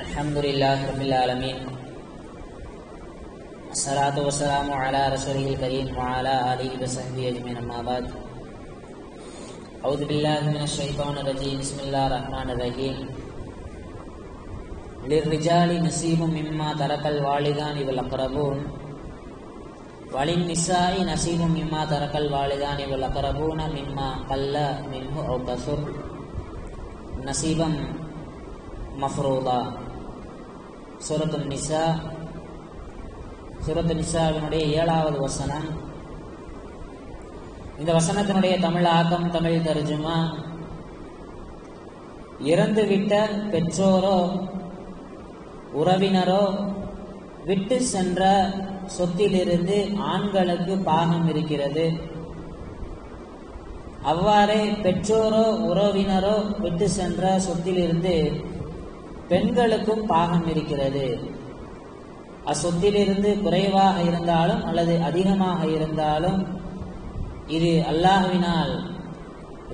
الحمد لله رب العالمين الصلاة والسلام على رسوله الكريم وعلى آله وصحبه أجمعين، أما بعد. أعوذ بالله من الشيطان الرجيم. بسم الله الرحمن الرحيم. للرجال نصيب مما ترك الوالدان والأقربون. وللنساء نصيب مما ترك الوالدان والأقربون مما قل منه أو كثر. نصيبا مفروضا. சூரத்து நிசா சூரத்து நிசாவினுடைய ஏழாவது வசனம். இந்த வசனத்தினுடைய தமிழ் ஆக்கம் தமிழ் தருஜுமா இறந்துவிட்ட பெற்றோரோ உறவினரோ விட்டு சென்ற சொத்திலிருந்து ஆண்களுக்கு பாகம் இருக்கிறது. அவ்வாறே பெற்றோரோ உறவினரோ விட்டு சென்ற சொத்திலிருந்து பெண்களுக்கும் பாகம் இருக்கிறது. அசொத்திலிருந்து குறைவாக இருந்தாலும் அல்லது அதிகமாக இருந்தாலும் இது அல்லாஹுவினால்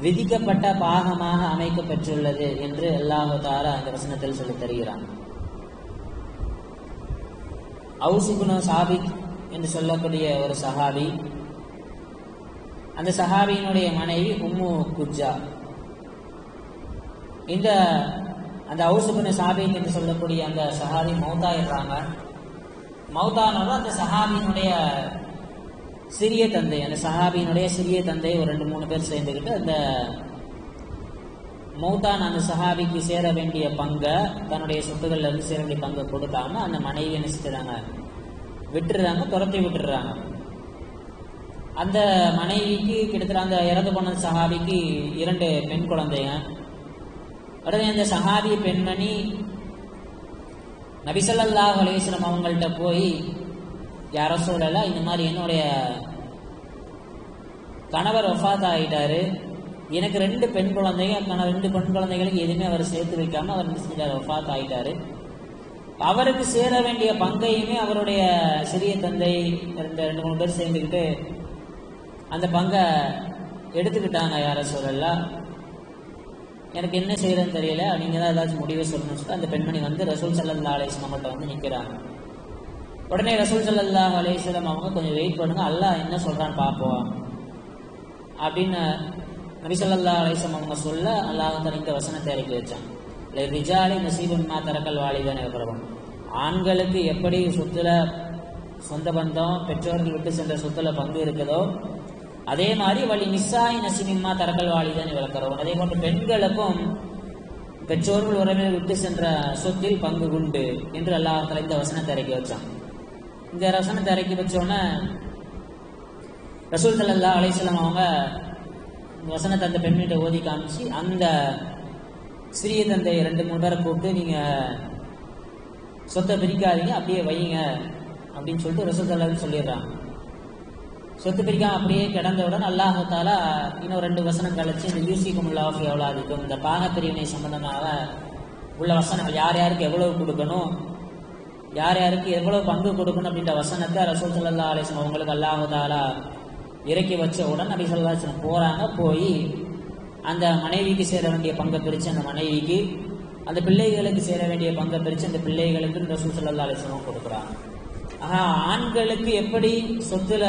விதிக்கப்பட்ட பாகமாக அமைக்கப்பெற்றுள்ளது என்று அல்லாஹு தாரா அந்த வசனத்தில் சொல்லி தருகிறான். அவுசுகுனோ சாபிக் என்று சொல்லக்கூடிய ஒரு சஹாபி அந்த சஹாபியினுடைய மனைவி உம்மு குஜா இந்த அந்த அவுசுபின் சாபித் என்று சொல்லக்கூடிய அந்த சஹாபி மௌத்தாயிடுறாங்க மௌத்தானதும் அந்த சஹாபியினுடைய சிறிய தந்தை அந்த சஹாபியினுடைய சிறிய தந்தை ஒரு ரெண்டு மூணு பேர் சேர்ந்துக்கிட்டு அந்த மௌத்தான அந்த சஹாபிக்கு சேர வேண்டிய பங்கை தன்னுடைய சொத்துக்கள்ல இருந்து சேர வேண்டிய பங்கை கொடுக்காம அந்த மனைவி என்ன செஞ்சுறாங்க விட்டுடுறாங்க துரத்தி விட்டுடுறாங்க. அந்த மனைவிக்கு கிட்டத்தட்ட அந்த இறந்து போன சஹாபிக்கு இரண்டு பெண் குழந்தைங்க. உடனே அந்த சஹாபி பெண்மணி நபிசல்லாஹ் அலேஸ்வரம் அவங்கள்ட்ட போய் யாரோ சொல்லல இந்த மாதிரி என்னுடைய கணவர் ஒஃபாத் ஆகிட்டாரு எனக்கு ரெண்டு பெண் குழந்தைங்க கணவர் ரெண்டு பெண் குழந்தைகளுக்கு எதுவுமே அவர் சேர்த்து வைக்காம அவர் என்ன செஞ்சார் ஒஃபாத் ஆகிட்டாரு அவருக்கு சேர வேண்டிய பங்கையுமே அவருடைய சிறிய தந்தை ரெண்டு ரெண்டு மூணு பேர் சேர்ந்துக்கிட்டு அந்த பங்கை எடுத்துக்கிட்டாங்க யார சொல்லலாம் எனக்கு என்ன செய்யறதுன்னு தெரியல. நீங்க தான் ஏதாச்சும் முடிவு சொல்லணும்னு சொல்லி அந்த பெண்மணி வந்து ரசூல் சல்லா அலேஸ்லம் அவங்கள்ட்ட வந்து நிற்கிறாங்க உடனே ரசூல் சல்லா அலேஸ்லம் அவங்க கொஞ்சம் வெயிட் பண்ணுங்க. அல்லாஹ் என்ன சொல்றான்னு பார்ப்போம். அப்படின்னு நபிசல்லா அலேஸ்லம் அவங்க சொல்ல அல்லாஹ் வந்து இந்த வசனத்தை இறக்கி வச்சான் ரிஜாலி நசீபன்மா தரக்கல் வாலிதான் பிரபம். ஆண்களுக்கு எப்படி சொத்துல சொந்த பந்தம் பெற்றோர்கள் விட்டு சென்ற சொத்துல பங்கு இருக்குதோ அதே மாதிரி வழி நிசாய் சினிமா தரக்கல் வாலிதான் விளக்கிறோம். அதே போன்று பெண்களுக்கும் பெற்றோர்கள் உறவினர் விட்டு சென்ற சொத்தில் பங்கு உண்டு என்று அல்லாஹால இந்த வசனத்தை இறக்கி வச்சான் இந்த வசனத்தை இறக்கி வச்சோன்னே ரசூல் சல்லா அலைசலம் அவங்க வசனத்தை அந்த பெண்கிட்ட ஓதி காமிச்சு அந்த சிறிய தந்தை ரெண்டு மூணு பேரை கூப்பிட்டு நீங்க சொத்தை பிரிக்காதீங்க அப்படியே வையுங்க அப்படின்னு சொல்லிட்டு ரசூல் சல்லா சொல்லிடுறாங்க. சொத்து பிரிக்காம அப்படியே கிடந்தவுடன் அல்லாஹால இன்னும் ரெண்டு வசனம் கழிச்சு இந்த யூசிக்கும் உல்லாஃபி எவ்வளோ இந்த பாகப்பிரிவினை சம்பந்தமாக உள்ள வசனங்கள் யார் யாருக்கு எவ்வளவு கொடுக்கணும் யார் யாருக்கு எவ்வளவு பங்கு கொடுக்கணும் அப்படின்ற வசனத்தை ரசூல் சல்லா அலிஸ்லாம் அவங்களுக்கு அல்லாஹாலா இறக்கி வச்ச உடன் நபி சொல்லா போறாங்க. போய் அந்த மனைவிக்கு சேர வேண்டிய பங்கை பிரித்து அந்த மனைவிக்கு அந்த பிள்ளைகளுக்கு சேர வேண்டிய பங்கை பிரித்து அந்த பிள்ளைகளுக்கு ரசூல் சல்லா அலிஸ்லாம் கொடுக்குறாங்க. ஆஹா ஆண்களுக்கு எப்படி சொத்துல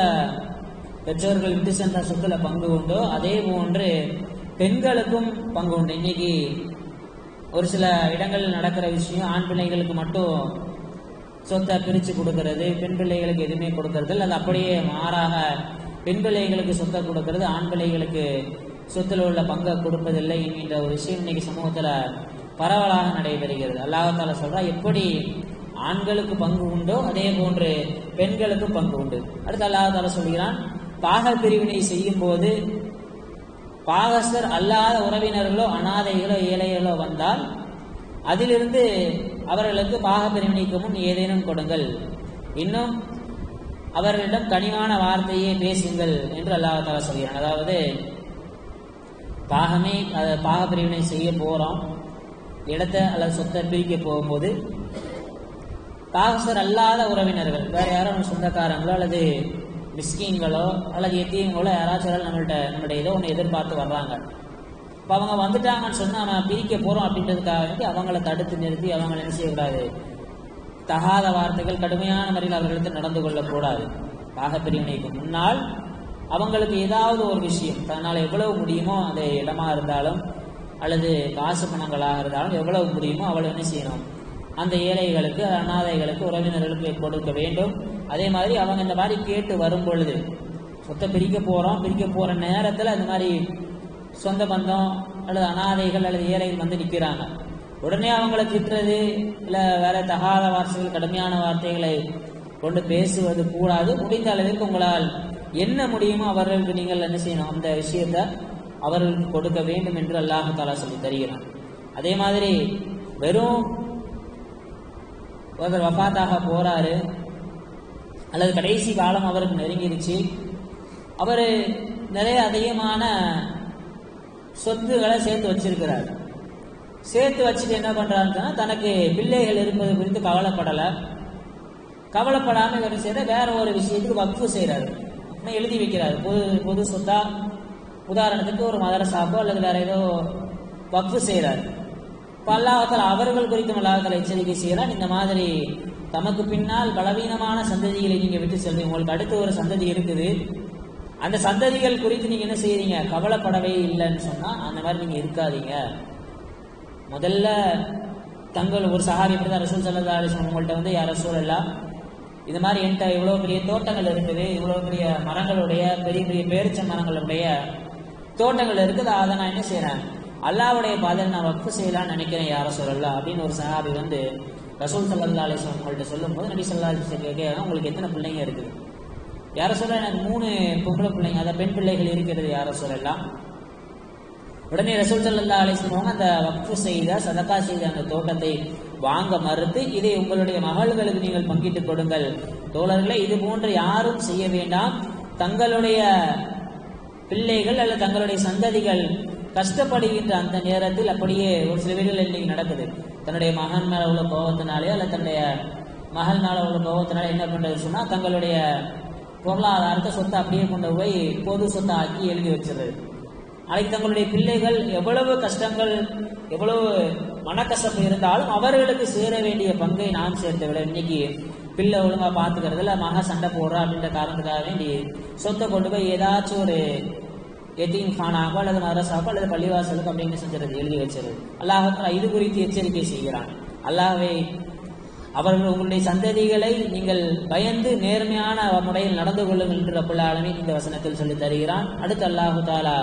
பெற்றோர்கள் விட்டு சென்ற சொத்துல பங்கு உண்டோ. அதே போன்று பெண்களுக்கும் பங்கு உண்டு. இன்னைக்கு ஒரு சில இடங்களில் நடக்கிற விஷயம் ஆண் பிள்ளைகளுக்கு மட்டும் சொத்தை பிரித்து கொடுக்கறது பெண் பிள்ளைகளுக்கு எதுவுமே கொடுக்கறது அது அப்படியே மாறாக பெண் பிள்ளைகளுக்கு சொத்தை கொடுக்கறது ஆண் பிள்ளைகளுக்கு சொத்தில் உள்ள பங்கை கொடுப்பதில்லை என்கின்ற ஒரு விஷயம் இன்னைக்கு சமூகத்தில் பரவலாக நடைபெறுகிறது. அல்லாஹால சொல்றா எப்படி ஆண்களுக்கு பங்கு உண்டோ அதே போன்று பெண்களுக்கும் பங்கு உண்டு. அடுத்து அல்லாஹால சொல்கிறான் பாக பிரிவினை செய்யும் போது பாகஸ்தர் அல்லாத உறவினர்களோ அனாதைகளோ ஏழைகளோ வந்தால் அதிலிருந்து அவர்களுக்கு பாக பிரிவினைக்கு முன் ஏதேனும் கொடுங்கள். இன்னும் அவர்களிடம் கனிவான வார்த்தையே பேசுங்கள் என்று அல்லாஹால சொல்கிறான். அதாவது பாகமே பாக பிரிவினை செய்ய போகிறோம் இடத்தை அல்லது சொத்தை பிரிக்க போகும்போது பாகஸ்தர் அல்லாத உறவினர்கள் வேற யாரும் சொந்தக்காரங்களோ அல்லது மிஸ்கீன்களோ அல்லது எத்தீங்களோ யாராச்சும் நம்மள்கிட்ட நம்மளுடைய ஏதோ ஒன்று எதிர்பார்த்து வர்றாங்க. இப்போ அவங்க வந்துட்டாங்கன்னு சொன்னால் அவன் பிரிக்க போகிறோம் அப்படின்றதுக்காக வேண்டி அவங்கள தடுத்து நிறுத்தி அவங்களை என்ன செய்யக்கூடாது? தகாத வார்த்தைகள் கடுமையான முறையில் அவர்களுக்கு நடந்து கொள்ளக்கூடாது. பாகப்பிரிவினைக்கு முன்னால் அவங்களுக்கு ஏதாவது ஒரு விஷயம் தன்னால் எவ்வளவு முடியுமோ அந்த இடமா இருந்தாலும் அல்லது காசு பணங்களாக இருந்தாலும் எவ்வளவு முடியுமோ அவ்வளோ என்ன செய்யணும்? அந்த ஏழைகளுக்கு அனாதைகளுக்கு உறவினர்களுக்கு கொடுக்க வேண்டும். அதே மாதிரி அவங்க இந்த மாதிரி கேட்டு வரும் பொழுது சொத்தை பிரிக்க போகிறோம் பிரிக்க போகிற நேரத்தில் இந்த மாதிரி சொந்த பந்தம் அல்லது அனாதைகள் அல்லது ஏழைகள் வந்து நிற்கிறாங்க உடனே அவங்கள திட்டுறது இல்லை வேற தகாத வார்த்தைகள் கடுமையான வார்த்தைகளை கொண்டு பேசுவது கூடாது. முடிந்த அளவிற்கு உங்களால் என்ன முடியுமோ அவர்களுக்கு நீங்கள் என்ன செய்யணும்? அந்த விஷயத்தை அவர்களுக்கு கொடுக்க வேண்டும் என்று அல்லாஹு தாலா சொல்லி தருகிறான். அதே மாதிரி வெறும் ஒருத்தர் வஃபாத்தாக போறாரு அல்லது கடைசி காலம் அவருக்கு நெருங்கிருச்சு. அவர் நிறைய அதிகமான சொத்துக்களை சேர்த்து வச்சிருக்கிறார். சேர்த்து வச்சுட்டு என்ன பண்றாருன்னா தனக்கு பிள்ளைகள் இருப்பது குறித்து கவலைப்படலை. கவலைப்படாமல் இவர் செய்த வேற ஒரு விஷயத்துக்கு வக்ஃபு செய்யறாரு எழுதி வைக்கிறாரு. பொது பொது சொத்தா உதாரணத்துக்கு ஒரு மதரசாக்கோ அல்லது வேற ஏதோ வக்ஃபு செய்கிறார் இப்போ அல்லாஹத்தில் அவர்கள் குறித்தும் அல்லாஹத்தில் எச்சரிக்கை செய்கிறான். இந்த மாதிரி தமக்கு பின்னால் பலவீனமான சந்ததிகளை நீங்க விட்டு செல்வீங்க உங்களுக்கு அடுத்த ஒரு சந்ததி இருக்குது. அந்த சந்ததிகள் குறித்து நீங்க என்ன செய்யறீங்க கவலைப்படவே இல்லைன்னு சொன்னா அந்த மாதிரி நீங்க இருக்காதீங்க. முதல்ல தங்கள் ஒரு சஹாபி இப்படி தான் ரசூல் சல்லா அலிஸ்லாம் உங்கள்கிட்ட வந்து யார் ரசூல் எல்லாம் இது மாதிரி என்கிட்ட இவ்வளோ பெரிய தோட்டங்கள் இருக்குது. இவ்வளோ பெரிய மரங்களுடைய பெரிய பெரிய பேரிச்ச மரங்களுடைய தோட்டங்கள் இருக்குது. அதை நான் என்ன செய்கிறேன் அல்லாவுடைய பாதையில் நான் வக்கு செய்யலாம்னு நினைக்கிறேன் யார சொல்லலாம் அப்படின்னு ஒரு சஹாபி வந்து ரசூல் சல்லா அலிஸ்லாம் உங்கள்கிட்ட சொல்லும்போது நபி சல்லா அலிஸ்லாம் கேட்க உங்களுக்கு எத்தனை பிள்ளைங்க இருக்குது? யார சொல்ல எனக்கு மூணு பொம்பளை பிள்ளைங்க அதாவது பெண் பிள்ளைகள் இருக்கிறது யார சொல்லலாம் உடனே ரசூல் சல்லா அலிஸ்லாம் அந்த வக்ஃபு செய்த சதக்கா செய்த அந்த தோட்டத்தை வாங்க மறுத்து இதை உங்களுடைய மகள்களுக்கு நீங்கள் பங்கிட்டு கொடுங்கள். தோழர்களை இது போன்று யாரும் செய்ய வேண்டாம். தங்களுடைய பிள்ளைகள் அல்லது தங்களுடைய சந்ததிகள் கஷ்டப்படுகின்ற அந்த நேரத்தில் அப்படியே ஒரு சில வீடுகள் இன்னைக்கு நடக்குது. தன்னுடைய மகன் மேல உள்ள கோபத்தினாலே அல்ல தன்னுடைய மகள் மேல உள்ள கோபத்தினால என்ன பண்றது சொன்னா தங்களுடைய பொருளாதாரத்தை சொத்தை அப்படியே கொண்டு போய் பொது சொத்தை ஆக்கி எழுதி வச்சிருது நாளைக்கு தங்களுடைய பிள்ளைகள் எவ்வளவு கஷ்டங்கள் எவ்வளவு மனக்கசப்பு இருந்தாலும் அவர்களுக்கு சேர வேண்டிய பங்கை நாம் சேர்த்து விட இன்னைக்கு பிள்ளை ஒழுங்கா பாத்துக்கிறது இல்ல மக சண்டை போடுறா அப்படின்ற காரணத்துக்காக வேண்டி சொத்தை கொண்டு போய் ஏதாச்சும் ஒரு எத்தீன் கானாகோ அல்லது மதரசாக்கோ அல்லது பள்ளிவாசலுக்கு அப்படின்னு செஞ்சுறது எழுதி வச்சிருது அல்லாஹால இது குறித்து எச்சரிக்கை செய்கிறான். அல்லாஹே அவர்கள் உங்களுடைய சந்ததிகளை நீங்கள் பயந்து நேர்மையான முறையில் நடந்து கொள்ளுங்கள் என்று ரப்புல் இந்த வசனத்தில் சொல்லி தருகிறான். அடுத்து அல்லாஹு தாலா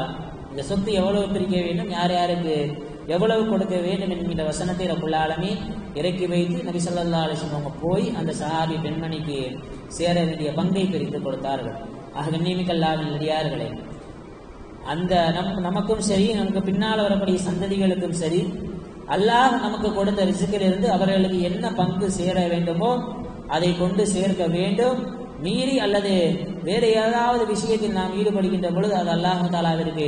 இந்த சொத்து எவ்வளவு பிரிக்க வேண்டும் யார் யாருக்கு எவ்வளவு கொடுக்க வேண்டும் என்கிற வசனத்தை ரப்புல் இறக்கி வைத்து நபி சொல்லா அலைஹி போய் அந்த சஹாபி பெண்மணிக்கு சேர வேண்டிய பங்கை பிரித்து கொடுத்தார்கள். ஆக கண்ணியமிக்கல்லாவின் நடிகார்களே அந்த நம் நமக்கும் சரி நமக்கு பின்னால் வரக்கூடிய சந்ததிகளுக்கும் சரி அல்லாஹ் நமக்கு கொடுத்த ரிசுக்கிலிருந்து அவர்களுக்கு என்ன பங்கு சேர வேண்டுமோ அதை கொண்டு சேர்க்க வேண்டும். மீறி அல்லது வேறு ஏதாவது விஷயத்தில் நாம் ஈடுபடுகின்ற பொழுது அது அல்லாஹு தாலாவிற்கு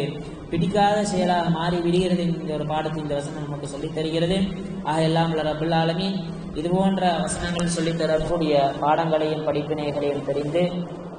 பிடிக்காத செயலாக மாறி விடுகிறது இந்த ஒரு பாடத்தை இந்த வசனம் நமக்கு சொல்லித் தருகிறது. ஆக எல்லாம் உள்ள ரபுல் ஆலமீன் இது போன்ற வசனங்கள் சொல்லித் தரக்கூடிய பாடங்களையும் படிப்பினைகளையும் தெரிந்து